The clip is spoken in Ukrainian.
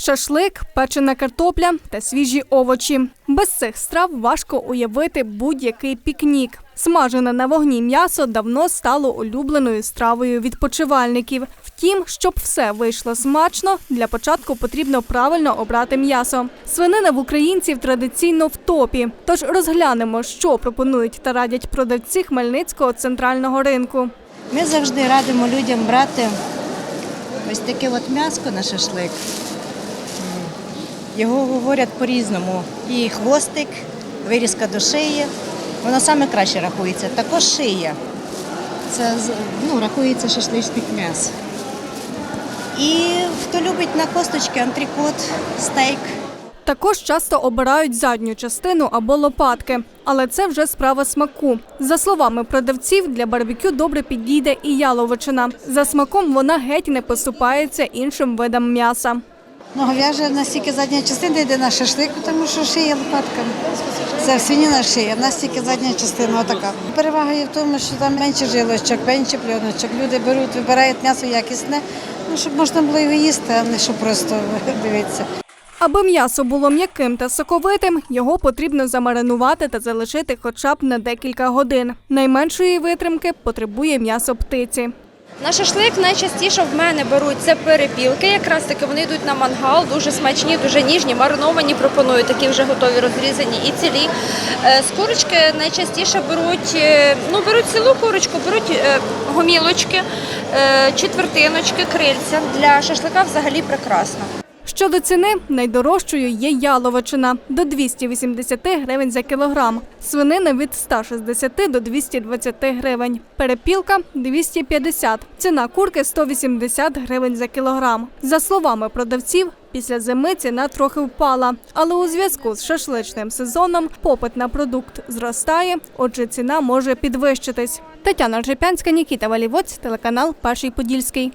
Шашлик, печена картопля та свіжі овочі. Без цих страв важко уявити будь-який пікнік. Смажене на вогні м'ясо давно стало улюбленою стравою відпочивальників. Втім, щоб все вийшло смачно, для початку потрібно правильно обрати м'ясо. Свинина в українців традиційно в топі. Тож розглянемо, що пропонують та радять продавці Хмельницького центрального ринку. Ми завжди радимо людям брати ось таке от м'яско на шашлик. Його говорять по-різному. І хвостик, вирізка до шиї. Воно саме краще рахується. Також шия. Це ну, рахується шашличник м'яс. І хто любить на косточки, антрикот, стейк. Також часто обирають задню частину або лопатки, але це вже справа смаку. За словами продавців, для барбекю добре підійде і яловичина. За смаком вона геть не поступається іншим видам м'яса. Говяжа настільки задня частина йде на шашлик, тому що шия лопатка. Це свинина шия, в нас тільки задня частина отака. Перевага є в тому, що там менше жилочок, менше пленочок. Люди беруть, вибирають м'ясо якісне, ну, щоб можна було його їсти, а не щоб просто дивитися. Аби м'ясо було м'яким та соковитим, його потрібно замаринувати та залишити хоча б на декілька годин. Найменшої витримки потребує м'ясо птиці. На шашлик найчастіше в мене беруть це перепілки. Якраз таки вони йдуть на мангал, дуже смачні, дуже ніжні, мариновані пропонують, такі вже готові розрізані і цілі. Е, З курочки найчастіше беруть, е, ну беруть цілу курочку, беруть е, гомілочки, четвертиночки, крильця. Для шашлика взагалі прекрасно. Щодо ціни, найдорожчою є яловичина до 280 гривень за кілограм, свинина від 160 до 220 гривень, перепілка 250, ціна курки 180 гривень за кілограм. За словами продавців, після зими ціна трохи впала, але у зв'язку з шашличним сезоном попит на продукт зростає, отже, ціна може підвищитись. Тетяна Ржепянська, Нікіта Валівоць, телеканал Перший Подільський.